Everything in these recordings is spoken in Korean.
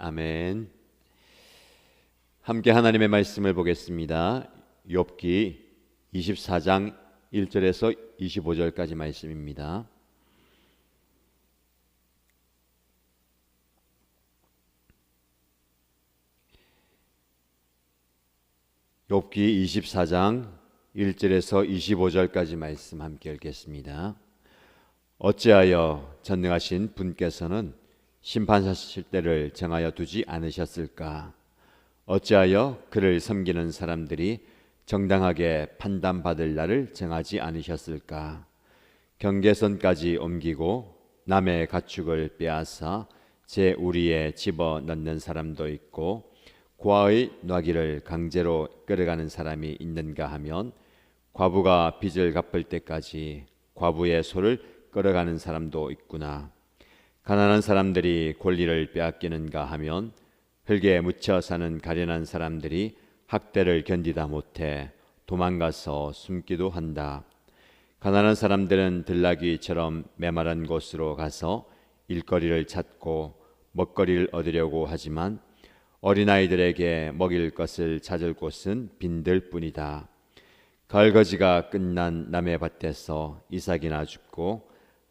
아멘. 함께 하나님의 말씀을 보겠습니다. 욥기 24장 1절에서 25절까지 말씀입니다. 욥기 24장 1절에서 25절까지 말씀 함께 읽겠습니다. 어찌하여 전능하신 분께서는 심판하실 때를 정하여 두지 않으셨을까? 어찌하여 그를 섬기는 사람들이 정당하게 판단받을 날을 정하지 않으셨을까? 경계선까지 옮기고 남의 가축을 빼앗아 제 우리에 집어 넣는 사람도 있고 고아의 놔기를 강제로 끌어가는 사람이 있는가 하면 과부가 빚을 갚을 때까지 과부의 소를 끌어가는 사람도 있구나. 가난한 사람들이 권리를 빼앗기는가 하면 흙에 묻혀 사는 가련한 사람들이 학대를 견디다 못해 도망가서 숨기도 한다. 가난한 사람들은 들나귀처럼 메마른 곳으로 가서 일거리를 찾고 먹거리를 얻으려고 하지만 어린아이들에게 먹일 것을 찾을 곳은 빈들 뿐이다. 가을거지가 끝난 남의 밭에서 이삭이나 죽고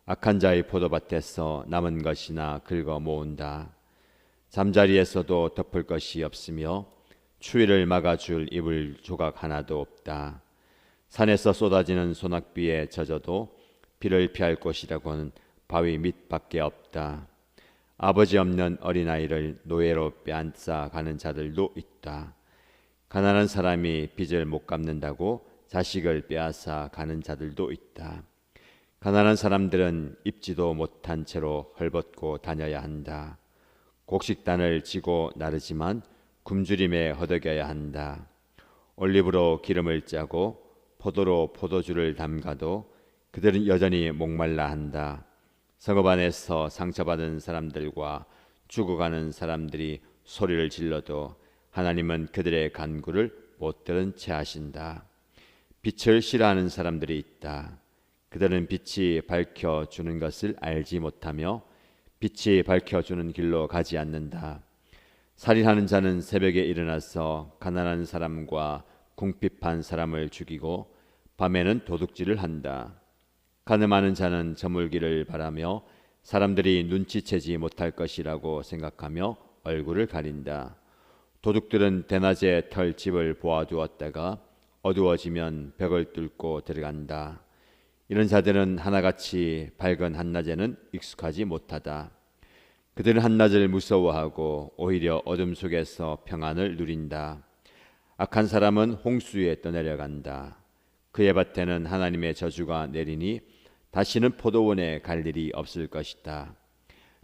악한 자의 포도밭에서 남은 것이나 긁어 모은다. 잠자리에서도 덮을 것이 없으며 추위를 막아줄 이불 조각 하나도 없다. 산에서 쏟아지는 소낙비에 젖어도 비를 피할 곳이라고는 바위 밑밖에 없다. 아버지 없는 어린아이를 노예로 빼앗아 가는 자들도 있다. 가난한 사람이 빚을 못 갚는다고 자식을 빼앗아 가는 자들도 있다. 가난한 사람들은 입지도 못한 채로 헐벗고 다녀야 한다. 곡식단을 지고 나르지만 굶주림에 허덕여야 한다. 올리브로 기름을 짜고 포도로 포도주를 담가도 그들은 여전히 목말라 한다. 성읍 안에서 상처받은 사람들과 죽어가는 사람들이 소리를 질러도 하나님은 그들의 간구를 못 들은 채 하신다. 빛을 싫어하는 사람들이 있다. 그들은 빛이 밝혀 주는 것을 알지 못하며 빛이 밝혀 주는 길로 가지 않는다. 살인하는 자는 새벽에 일어나서 가난한 사람과 궁핍한 사람을 죽이고 밤에는 도둑질을 한다. 가늠하는 자는 저물기를 바라며 사람들이 눈치채지 못할 것이라고 생각하며 얼굴을 가린다. 도둑들은 대낮에 털 집을 보아두었다가 어두워지면 벽을 뚫고 들어간다. 이런 자들은 하나같이 밝은 한낮에는 익숙하지 못하다. 그들은 한낮을 무서워하고 오히려 어둠 속에서 평안을 누린다. 악한 사람은 홍수에 떠내려간다. 그의 밭에는 하나님의 저주가 내리니 다시는 포도원에 갈 일이 없을 것이다.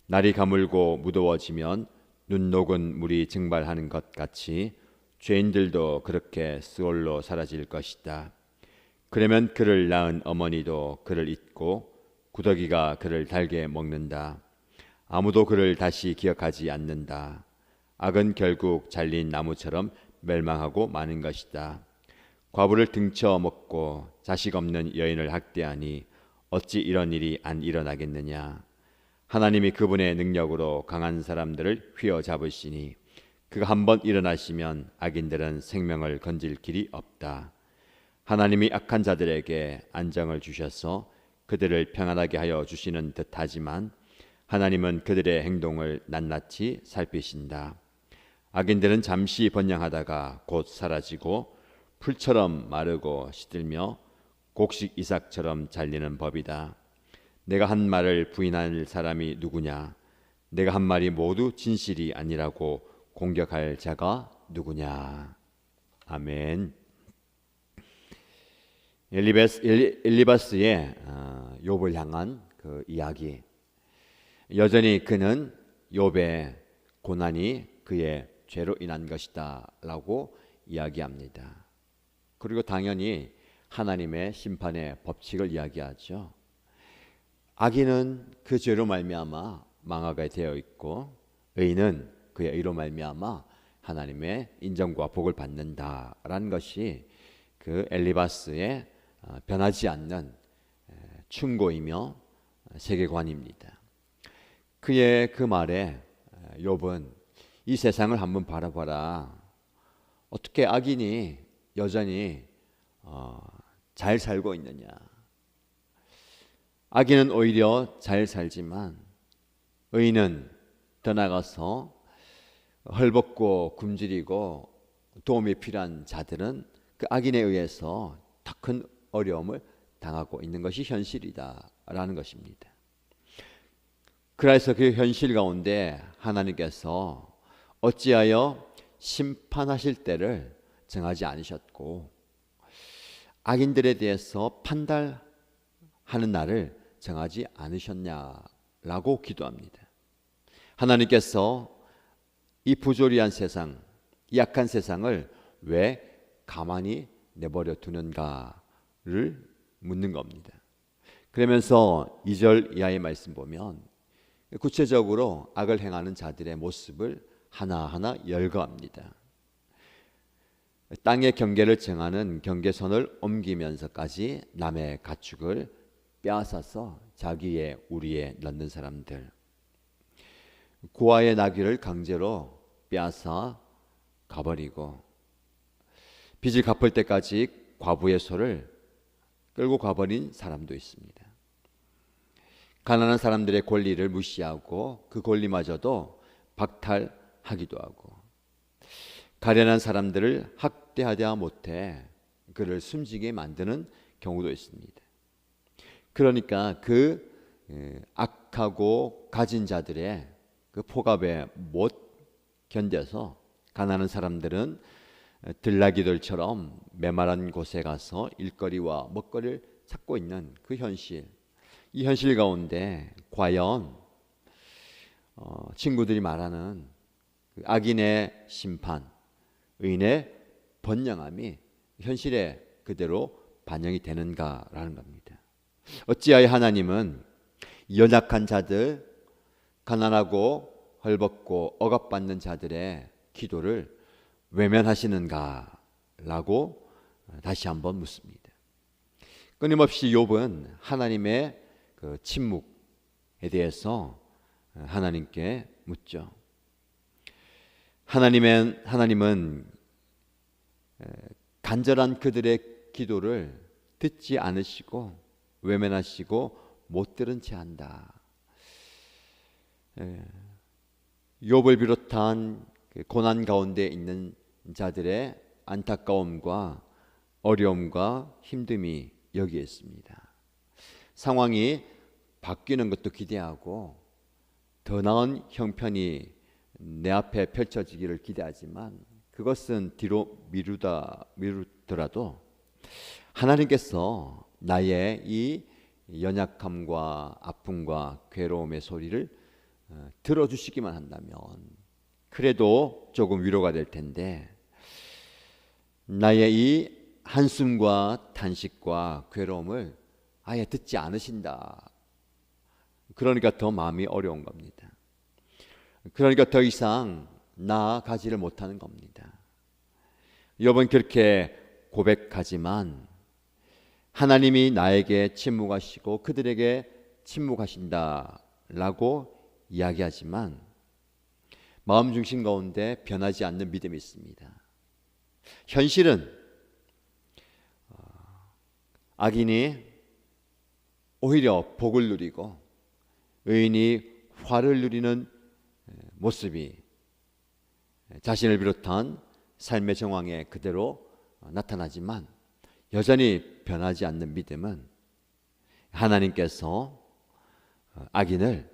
날이 가물고 무더워지면 눈 녹은 물이 증발하는 것 같이 죄인들도 그렇게 스올로 사라질 것이다. 그러면 그를 낳은 어머니도 그를 잊고 구더기가 그를 달게 먹는다. 아무도 그를 다시 기억하지 않는다. 악은 결국 잘린 나무처럼 멸망하고 마는 것이다. 과부를 등쳐 먹고 자식 없는 여인을 학대하니 어찌 이런 일이 안 일어나겠느냐? 하나님이 그분의 능력으로 강한 사람들을 휘어잡으시니 그가 한번 일어나시면 악인들은 생명을 건질 길이 없다. 하나님이 악한 자들에게 안정을 주셔서 그들을 평안하게 하여 주시는 듯하지만 하나님은 그들의 행동을 낱낱이 살피신다. 악인들은 잠시 번영하다가 곧 사라지고 풀처럼 마르고 시들며 곡식 이삭처럼 잘리는 법이다. 내가 한 말을 부인할 사람이 누구냐? 내가 한 말이 모두 진실이 아니라고 공격할 자가 누구냐? 아멘. 엘리베스, 엘리바스의 어, 욥을 향한 그 이야기. 여전히 그는 욥의 고난이 그의 죄로 인한 것이다라고 이야기합니다. 그리고 당연히 하나님의 심판의 법칙을 이야기하죠. 악인은 그 죄로 말미암아 망하게 되어 있고 의인은 그의 의로 말미암아 하나님의 인정과 복을 받는다라는 것이 그 엘리바스의 어, 변하지 않는 충고이며 세계관입니다. 그의 그 말에 욥은 이 세상을 한번 바라봐라. 어떻게 악인이 여전히 어, 잘 살고 있느냐? 악인은 오히려 잘 살지만 의인은 더 나가서 헐벗고 굶주리고 도움이 필요한 자들은 그 악인에 의해서 더 큰 어려움을 당하고 있는 것이 현실이다라는 것입니다. 그래서 그 현실 가운데 하나님께서 어찌하여 심판하실 때를 정하지 않으셨고 악인들에 대해서 판단하는 날을 정하지 않으셨냐라고 기도합니다. 하나님께서 이 부조리한 세상, 이 약한 세상을 왜 가만히 내버려 두는가 를 묻는 겁니다. 그러면서 2절 이하의 말씀 보면 구체적으로 악을 행하는 자들의 모습을 하나하나 열거합니다. 땅의 경계를 정하는 경계선을 옮기면서까지 남의 가축을 빼앗아서 자기의 우리에 넣는 사람들, 고아의 나귀를 강제로 빼앗아 가버리고 빚을 갚을 때까지 과부의 소를 끌고 가버린 사람도 있습니다. 가난한 사람들의 권리를 무시하고 그 권리마저도 박탈하기도 하고 가련한 사람들을 학대하다 못해 그를 숨지게 만드는 경우도 있습니다. 그러니까 그 악하고 가진 자들의 그 포갑에 못 견뎌서 가난한 사람들은 들나귀들처럼 메마른 곳에 가서 일거리와 먹거리를 찾고 있는 그 현실. 이 현실 가운데 과연 어, 친구들이 말하는 그 악인의 심판, 의인의 번영함이 현실에 그대로 반영이 되는가라는 겁니다. 어찌하여 하나님은 연약한 자들, 가난하고 헐벗고 억압받는 자들의 기도를 외면하시는가라고 다시 한번 묻습니다. 끊임없이 욥은 하나님의 그 침묵에 대해서 하나님께 묻죠. 하나님은 하나님은 간절한 그들의 기도를 듣지 않으시고 외면하시고 못 들은 채 한다. 욥을 비롯한 그 고난 가운데 있는 자들의 안타까움과 어려움과 힘듦이 여기에 있습니다. 상황이 바뀌는 것도 기대하고 더 나은 형편이 내 앞에 펼쳐지기를 기대하지만 그것은 뒤로 미루다 미루더라도 하나님께서 나의 이 연약함과 아픔과 괴로움의 소리를 어, 들어주시기만 한다면 그래도 조금 위로가 될 텐데 나의 이 한숨과 탄식과 괴로움을 아예 듣지 않으신다. 그러니까 더 마음이 어려운 겁니다. 그러니까 더 이상 나아가지를 못하는 겁니다. 여러분 그렇게 고백하지만 하나님이 나에게 침묵하시고 그들에게 침묵하신다라고 이야기하지만 마음 중심 가운데 변하지 않는 믿음이 있습니다. 현실은 어, 악인이 오히려 복을 누리고 의인이 화를 누리는 모습이 자신을 비롯한 삶의 정황에 그대로 나타나지만 여전히 변하지 않는 믿음은 하나님께서 어, 악인을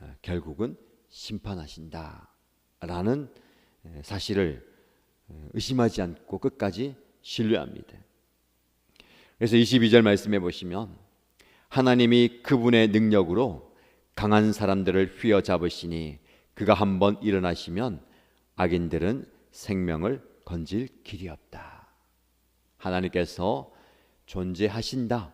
어, 결국은 심판하신다. 라는 사실을 의심하지 않고 끝까지 신뢰합니다. 그래서 22절 말씀해 보시면 하나님이 그분의 능력으로 강한 사람들을 휘어잡으시니 그가 한번 일어나시면 악인들은 생명을 건질 길이 없다. 하나님께서 존재하신다.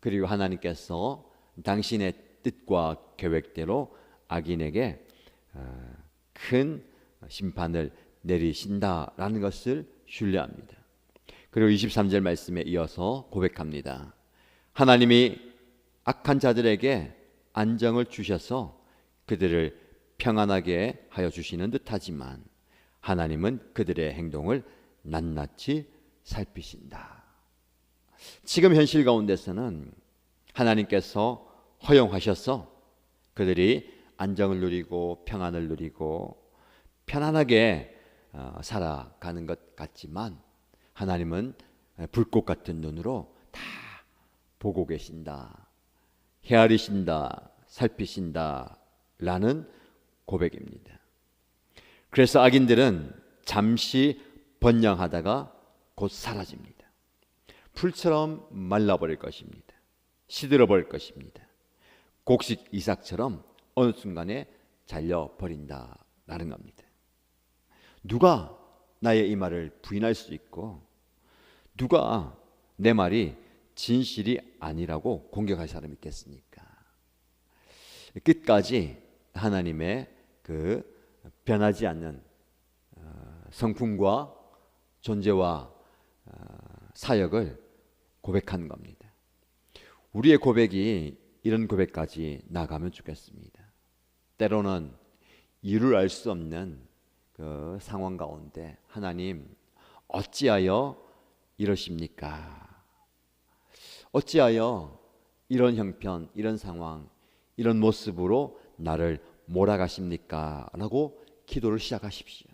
그리고 하나님께서 당신의 뜻과 계획대로 악인에게 어, 큰 심판을 내리신다라는 것을 신뢰합니다. 그리고 23절 말씀에 이어서 고백합니다. 하나님이 악한 자들에게 안정을 주셔서 그들을 평안하게 하여 주시는 듯하지만 하나님은 그들의 행동을 낱낱이 살피신다. 지금 현실 가운데서는 하나님께서 허용하셔서 그들이 안정을 누리고 평안을 누리고 편안하게 어, 살아가는 것 같지만 하나님은 불꽃 같은 눈으로 다 보고 계신다. 헤아리신다. 살피신다. 라는 고백입니다. 그래서 악인들은 잠시 번영하다가 곧 사라집니다. 풀처럼 말라버릴 것입니다. 시들어버릴 것입니다. 곡식 이삭처럼 어느 순간에 잘려버린다라는 겁니다. 누가 나의 이 말을 부인할 수 있고 누가 내 말이 진실이 아니라고 공격할 사람이 있겠습니까? 끝까지 하나님의 그 변하지 않는 어, 성품과 존재와 어, 사역을 고백하는 겁니다. 우리의 고백이 이런 고백까지 나가면 좋겠습니다. 때로는 이유를 알 수 없는 그 상황 가운데 하나님 어찌하여 이러십니까? 어찌하여 이런 형편, 이런 상황, 이런 모습으로 나를 몰아가십니까? 라고 기도를 시작하십시오.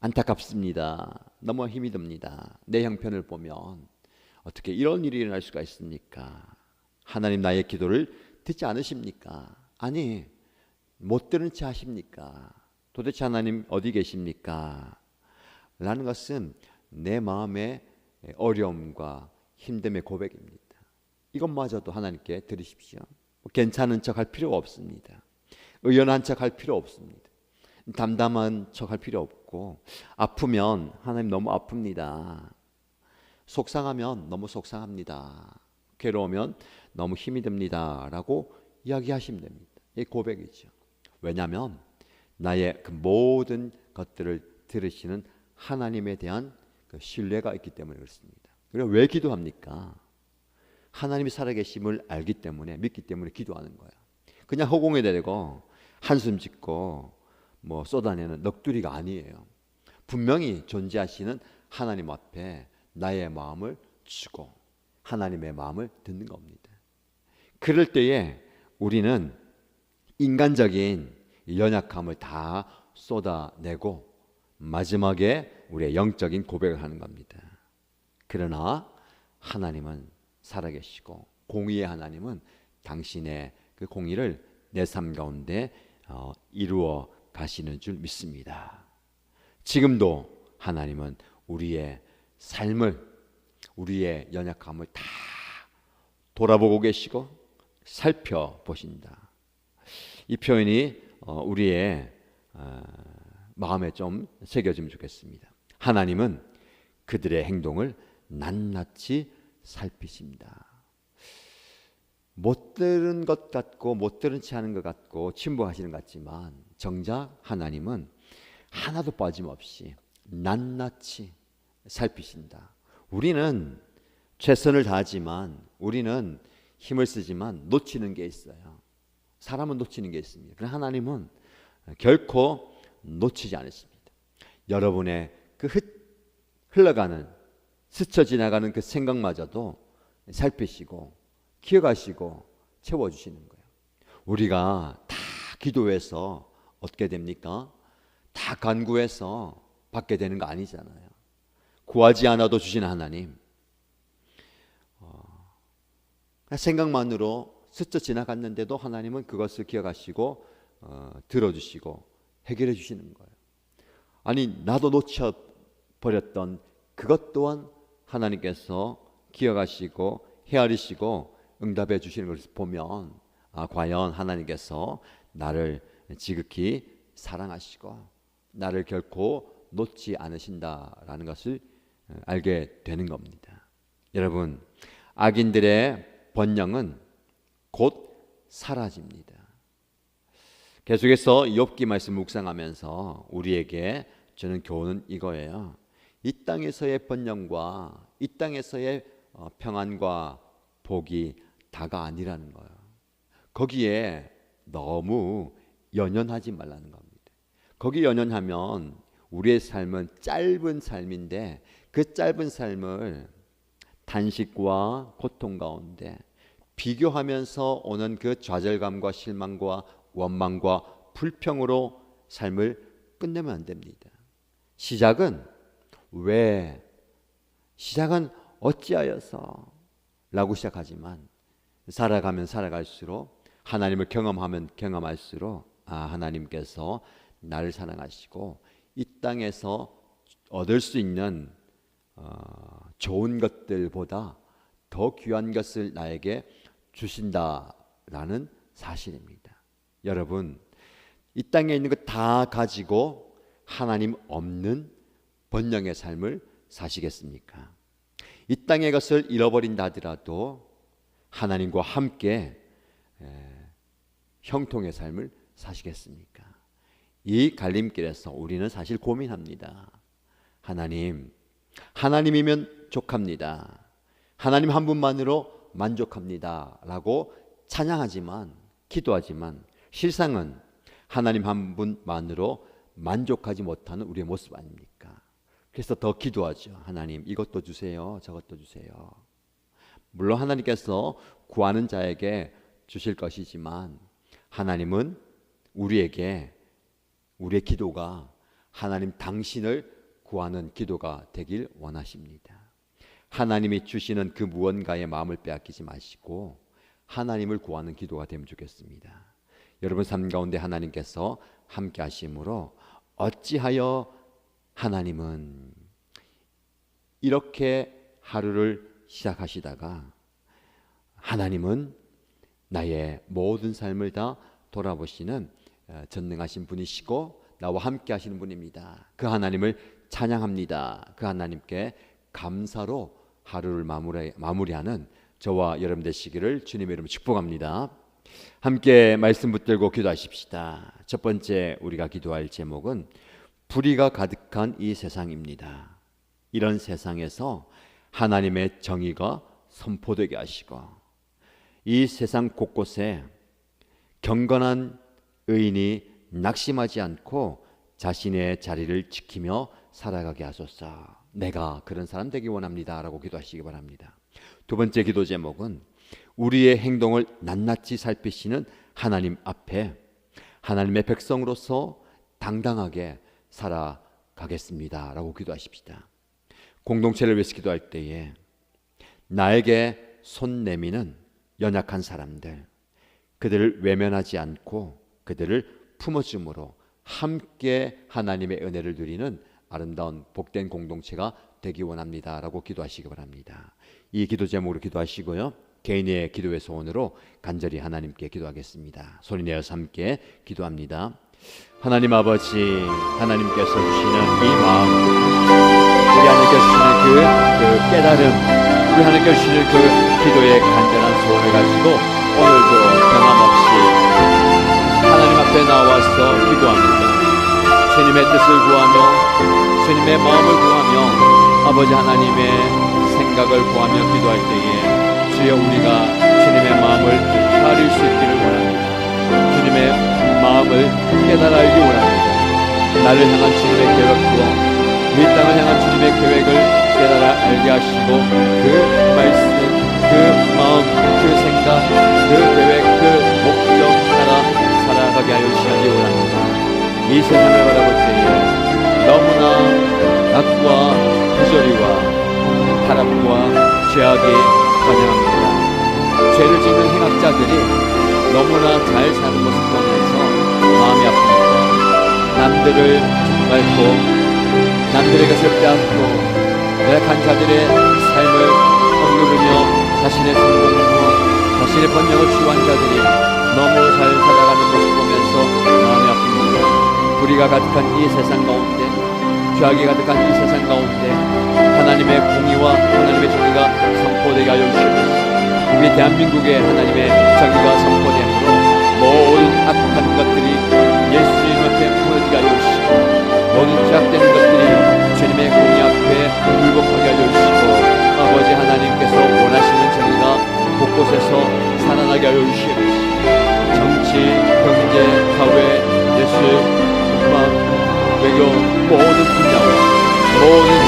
안타깝습니다. 너무 힘이 듭니다. 내 형편을 보면 어떻게 이런 일이 일어날 수가 있습니까? 하나님 나의 기도를 듣지 않으십니까? 아니, 못 들은 채 하십니까? 도대체 하나님 어디 계십니까? 라는 것은 내 마음의 어려움과 힘듦의 고백입니다. 이것마저도 하나님께 들으십시오. 괜찮은 척 할 필요가 없습니다. 의연한 척 할 필요 없습니다. 담담한 척 할 필요 없고 아프면 하나님 너무 아픕니다. 속상하면 너무 속상합니다. 괴로우면 너무 힘이 듭니다라고 이야기하시면 됩니다. 이 고백이죠. 왜냐하면 나의 그 모든 것들을 들으시는 하나님에 대한 그 신뢰가 있기 때문에 그렇습니다. 그리고 왜 기도합니까? 하나님이 살아계심을 알기 때문에 믿기 때문에 기도하는 거야. 그냥 허공에 대고 한숨 짓고 뭐 쏟아내는 넋두리가 아니에요. 분명히 존재하시는 하나님 앞에 나의 마음을 주고 하나님의 마음을 듣는 겁니다. 그럴 때에 우리는 인간적인 연약함을 다 쏟아내고 마지막에 우리의 영적인 고백을 하는 겁니다. 그러나 하나님은 살아계시고 공의의 하나님은 당신의 그 공의를 내 삶 가운데 어, 이루어 가시는 줄 믿습니다. 지금도 하나님은 우리의 삶을 우리의 연약함을 다 돌아보고 계시고 살펴보신다. 이 표현이 어, 우리의 어, 마음에 좀 새겨지면 좋겠습니다. 하나님은 그들의 행동을 낱낱이 살피십니다. 못 들은 것 같고 못 들은 채 하는 것 같고 침묵하시는 것 같지만 정작 하나님은 하나도 빠짐없이 낱낱이 살피신다. 우리는 최선을 다하지만 우리는 힘을 쓰지만 놓치는 게 있어요. 사람은 놓치는 게 있습니다. 그러나 하나님은 결코 놓치지 않으십니다. 여러분의 그 흘러가는 스쳐 지나가는 그 생각마저도 살피시고 기억하시고 채워주시는 거예요. 우리가 다 기도해서 얻게 됩니까? 다 간구해서 받게 되는 거 아니잖아요. 구하지 않아도 주시는 하나님. 어, 생각만으로 스쳐 지나갔는데도 하나님은 그것을 기억하시고 어, 들어주시고 해결해 주시는 거예요. 아니 나도 놓쳐 버렸던 그것 또한 하나님께서 기억하시고 헤아리시고 응답해 주시는 것을 보면 아, 과연 하나님께서 나를 지극히 사랑하시고 나를 결코 놓지 않으신다라는 것을 어, 알게 되는 겁니다. 여러분, 악인들의 번영은 곧 사라집니다. 계속해서 욥기 말씀 묵상하면서 우리에게 주는 교훈은 이거예요. 이 땅에서의 번영과 이 땅에서의 어, 평안과 복이 다가 아니라는 거예요. 거기에 너무 연연하지 말라는 겁니다. 거기 연연하면 우리의 삶은 짧은 삶인데 그 짧은 삶을 단식과 고통 가운데 비교하면서 오는 그 좌절감과 실망과 원망과 불평으로 삶을 끝내면 안 됩니다. 시작은 왜 시작은 어찌하여서 라고 시작하지만 살아가면 살아갈수록 하나님을 경험하면 경험할수록 아 하나님께서 나를 사랑하시고 이 땅에서 얻을 수 있는 어, 좋은 것들보다 더 귀한 것을 나에게 주신다라는 사실입니다. 여러분 이 땅에 있는 것다 가지고 하나님 없는 번영의 삶을 사시겠습니까? 이 땅의 것을 잃어버린다 하더라도 하나님과 함께 에, 형통의 삶을 사시겠습니까? 이 갈림길에서 우리는 사실 고민합니다. 하나님, 하나님이면 족합니다. 하나님 한 분만으로 만족합니다. 라고 찬양하지만, 기도하지만, 실상은 하나님 한 분만으로 만족하지 못하는 우리의 모습 아닙니까? 그래서 더 기도하죠. 하나님, 이것도 주세요. 저것도 주세요. 물론 하나님께서 구하는 자에게 주실 것이지만, 하나님은 우리에게 우리의 기도가 하나님 당신을 구하는 기도가 되길 원하십니다. 하나님이 주시는 그 무언가의 마음을 빼앗기지 마시고 하나님을 구하는 기도가 되면 좋겠습니다. 여러분 삶 가운데 하나님께서 함께 하심으로 어찌하여 하나님은 이렇게 하루를 시작하시다가 하나님은 나의 모든 삶을 다 돌아보시는 어, 전능하신 분이시고 나와 함께 하시는 분입니다. 그 하나님을 찬양합니다. 그 하나님께 감사로 하루를 마무리, 마무리하는 저와 여러분 되시기를 주님의 이름으로 축복합니다. 함께 말씀 붙들고 기도하십시다. 첫 번째 우리가 기도할 제목은 불의가 가득한 이 세상입니다. 이런 세상에서 하나님의 정의가 선포되게 하시고 이 세상 곳곳에 경건한 의인이 낙심하지 않고 자신의 자리를 지키며 살아가게 하소서. 내가 그런 사람 되기 원합니다라고 기도하시기 바랍니다. 두 번째 기도 제목은 우리의 행동을 낱낱이 살피시는 하나님 앞에 하나님의 백성으로서 당당하게 살아가겠습니다라고 기도하십시다. 공동체를 위해서 기도할 때에 나에게 손 내미는 연약한 사람들 그들을 외면하지 않고 그들을 품어줌으로 함께 하나님의 은혜를 누리는 아름다운 복된 공동체가 되기 원합니다라고 기도하시기 바랍니다. 이 기도 제목으로 기도하시고요. 개인의 기도의 소원으로 간절히 하나님께 기도하겠습니다. 소리 내어서 함께 기도합니다. 하나님 아버지, 하나님께서 주시는 이 마음, 우리 하나님께 주시는 그, 그 깨달음, 우리 하나님께 주시는 그 기도의 간절한 소원을 가지고 오늘도 변함없이 하나님 앞에 나와서 기도합니다. 주님의 뜻을 구하며 주님의 마음을 구하며 아버지 하나님의 생각을 구하며 기도할 때에 주여 우리가 주님의 마음을 가릴 수 있기를 원합니다. 주님의 마음을 깨달아 알기 원합니다. 나를 향한 주님의 계획과 이 땅을 향한 주님의 계획을 깨달아 알게 하시고 그 말씀, 그 마음, 그 생각, 그 계획, 그 목적 따라 살아가게 하여 주시기 원합니다. 이 세상을 바라볼 때에 너무나 악과 부조리와 타락과 죄악이 번영합니다. 죄를 짓는 행악자들이 너무나 잘 사는 모습 보면서 마음이 아픕니다. 남들을 짓밟고 남들의 것을 빼앗고 열악한 자들의 삶을 억누르며 자신의 성공과 자신의 번영을 추구한 자들이 너무 잘 살아가는 모습 보면서 마음이 아픕니다. 불의가 가득한 이 세상 가운데 죄악이 가득한 이 세상 가운데 하나님의 공의와 하나님의 정의가 선포되게 하여 주시옵소서. 우리 대한민국의 하나님의 정의가 선포되므로 모든 악한 것들이 예수님 앞에 무너지게 하여 주시고 모든 죄악되는 것들이 주님의 공의 앞에 굴복하게 하여 주시고 아버지 하나님께서 원하시는 정의가 곳곳에서 살아나게 하여 주시옵소서. 정치, 경제, 사회, 모 음악, 외교 모든 분야와 모든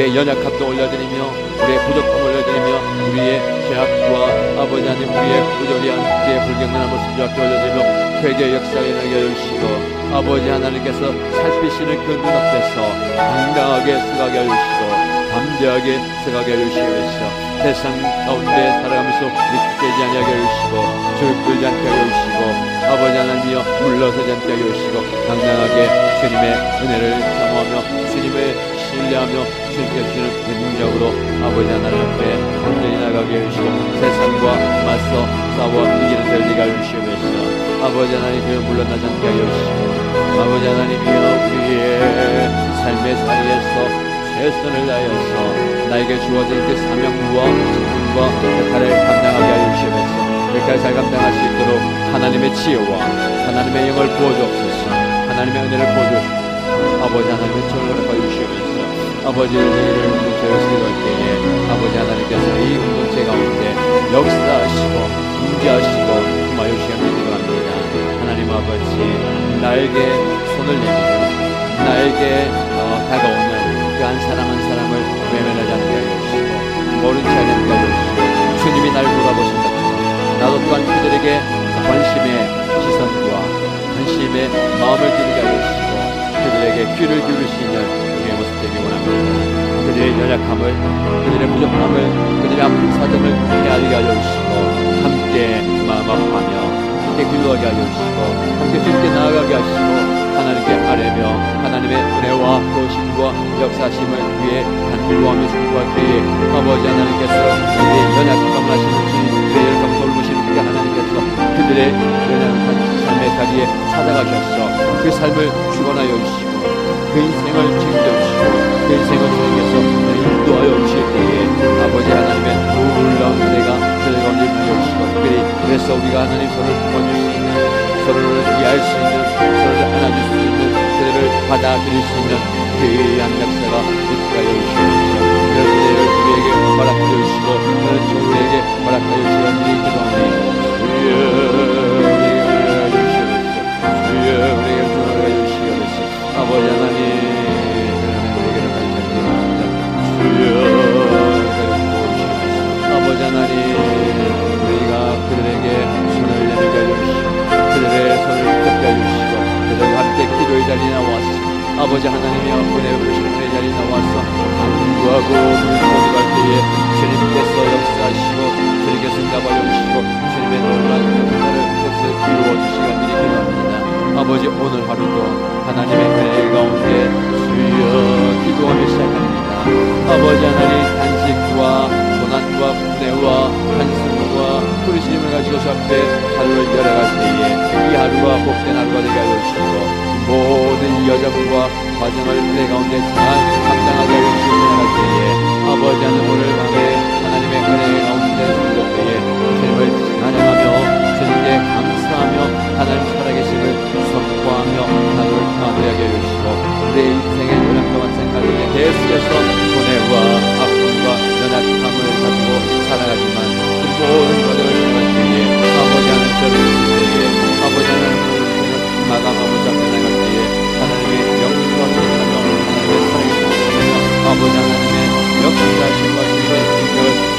우리의 연약함도 올려드리며 우리의 부족함 올려드리며 우리의 죄악과 아버지 하나님 우리의 부조리한 우리의 불경건한 모습 주 앞에 올려드리며 회개의 역사에 나게 해주시고 아버지 하나님께서 살피시는 그 눈앞에서 당당하게 서가게 해주시고 담대하게 서가게 해주시옵소서. 세상 가운데 살아가면서 믿기지 아니하게 해주시고 줄끌지 않게 해주시고 아버지 하나님이여 물러서지 않게 해주시고 당당하게 주님의 은혜를 사모하며 주님의 신뢰하며 그 능력으로 아버지 하나님 앞에 온전히 나가게 해주시고 세상과 맞서 싸워 이기는 되게 해주시옵소서. 아버지 하나님이여 물러나지 않게 해주시고 아버지 하나님이여 우리의 삶의 자리에서 최선을 다하여서 나에게 주어진 그 사명과 직분과 역할을 감당하게 하여 주시면서. 여기까지 잘 감당할 수 있도록 하나님의 지혜와 하나님의 영을 부어주옵소서. 하나님의 은혜를 부어주옵소서 아버지 하나님의 전을 허락하여 주시면서 아버지를 저희를 공동체로 세울 때에 아버지 하나님께서 이 공동체 가운데 역사하시고 임재하시고 임하여 주시는 기도합니다. 하나님 아버지 나에게 손을 내밀어 나에게 어, 다가오는 그 한 사람 한 사람을 외면하지 않게 하여 주시고 모른 체 하지 않게 주시고 주님이 날 돌아보신 것처럼 나도 또한 그들에게 관심의 시선과 관심의 마음을 기르게 하여 주시고 그들에게 귀를 모습 되기 원합니다 그들의 연약함을 그들의 부족함을 그들의 아픈 사정을 헤아리게 하여 주시고 함께 마음 아파하며 함께 기도하게 하여 주시고 함께 주님께 나아가게 하시고 하나님께 아뢰며 하나님의 은혜와 도심과 역사심을 위해 간구하며 축복할 때에 아버지 하나님께서 우리의 연약함을 하시는 주님 그의 열감 돌보시는 그 하나님께서 그들의 연약한 삶의 자리에 찾아가셔서 그 삶을 주관하여 주시고 그 인생을 책임져주시고 그 인생을 주님께서 인도하여 주실 때에 아버지 하나님의 놀라운 은혜가 그들 가운데 임하여 주시고 특별히 그래서 우리가 하나님 서로를 도와줄 수 있는 서로를 이해할 수 있는 서로를 안아줄 수 있는 그들을 받아들일 수 있는 귀한 역사가 있게 하여 주시옵소서 그런 은혜를 우리에게 허락하여 주시고 그런 우리에게 허락하여 주시옵소서 복된 하루가 되게 하여 주시고 모든 여정과 과정을 내 가운데 잘 감당하게 하여 주시옵소서. 아버지 하나님 오늘 밤에 하나님의 은혜 가운데 성도회에 주님을 찬양하며 주님께 감사하며 하나님 살아계심을 선포하며 하루를 마무리하게 하여 주시고 내 인생의 오랫동안 생각에 계속해서 고뇌와 아픔과 연약함을 가지고 살아가지만 그 모든 과정을 통한 주의 아버지 하나님 저를 주시옵소서 아버지 하나님 날마다 아버지 앞에 나갈 때에 하나님의 영과 사랑을 하나님의 사랑에 아버지 하나님의 역사하심과 주의 뜻을